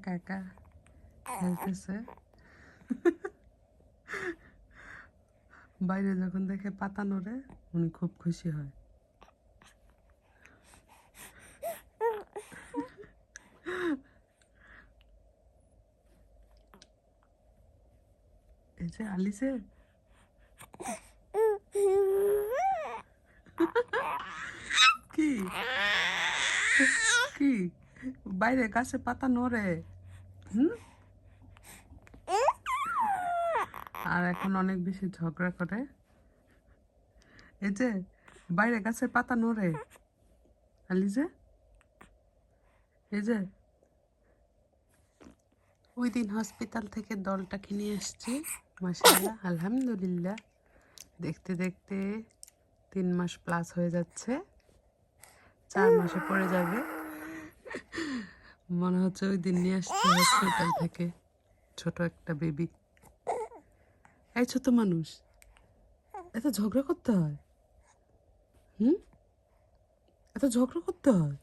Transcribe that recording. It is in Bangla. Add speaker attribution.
Speaker 1: একা একা খেলতেছে বাইরে যখন দেখে পাতা নড়ে উনি খুব খুশি হয়। এই যে আলিসে। কি? কি? বাইরে গাছে পাতা নড়ে। হুম? আর এখন অনেক বেশি ঝগড়া করে। এই যে, বাইরে গাছের পাতা নড়ে। আলিজে এই যে। ওই দিন হসপিটাল থেকে দলটাকে নিয়ে এসছি মাসাল্লাহ আলহামদুলিল্লাহ। দেখতে দেখতে তিন মাস প্লাস হয়ে যাচ্ছে। চার মাসে পড়ে যাবে। মনে হচ্ছে ওই দিন নিয়ে আসছে হসপিটাল থেকে। ছোট একটা বেবি এই ছোট মানুষ, এত ঝগড়া করতে হয়? হুম? এত ঝগড়া করতে হয়?